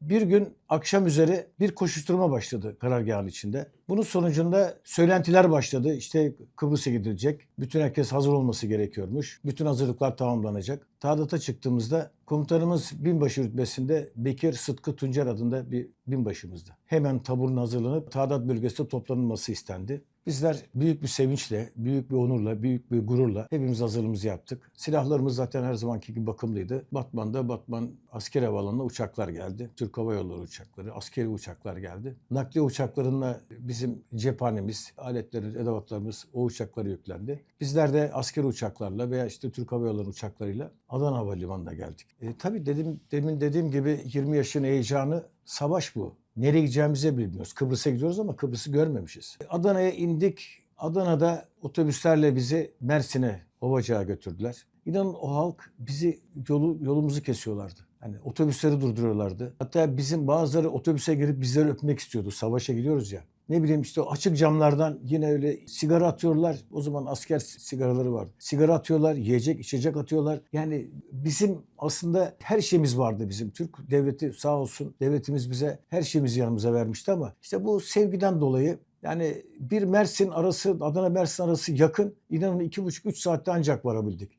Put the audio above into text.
Bir gün akşam üzeri bir koşuşturma başladı karargahın içinde. Bunun sonucunda söylentiler başladı. İşte Kıbrıs'a gidilecek. Bütün herkes hazır olması gerekiyormuş. Bütün hazırlıklar tamamlanacak. Tağdat'a çıktığımızda komutanımız binbaşı rütbesinde Bekir Sıtkı Tuncer adında bir binbaşımızdı. Hemen taburun hazırlanıp Tağdat bölgesinde toplanılması istendi. Bizler büyük bir sevinçle, büyük bir onurla, büyük bir gururla hepimiz hazırlığımızı yaptık. Silahlarımız zaten her zamanki gibi bakımlıydı. Batman'da Batman asker havaalanına uçaklar geldi. Türk Hava Yolları uçakları, askeri uçaklar geldi. Nakliye uçaklarında bizim cephanemiz, aletlerimiz, edevatlarımız o uçaklara yüklendi. Bizler de askeri uçaklarla veya işte Türk Hava Yolları uçaklarıyla Adana Havalimanı'na geldik. E, tabii dedim, demin dediğim gibi 20 yaşın heyecanı savaş bu. Nereye gideceğimizi bilmiyoruz. Kıbrıs'a gidiyoruz ama Kıbrıs'ı görmemişiz. Adana'ya indik. Adana'da otobüslerle bizi Mersin'e, Ovacık'a götürdüler. İnanın o halk bizi yolu, yolumuzu kesiyorlardı. Hani otobüsleri durduruyorlardı. Hatta bizim bazıları otobüse girip bizleri öpmek istiyordu. Savaşa gidiyoruz ya. Ne bileyim işte açık camlardan yine öyle sigara atıyorlar. O zaman asker sigaraları vardı. Sigara atıyorlar, yiyecek, içecek atıyorlar. Yani bizim aslında her şeyimiz vardı bizim. Türk devleti sağ olsun devletimiz bize her şeyimizi yanımıza vermişti ama işte bu sevgiden dolayı yani bir Mersin arası, Adana Mersin arası yakın. İnanın iki buçuk, üç saatte ancak varabildik.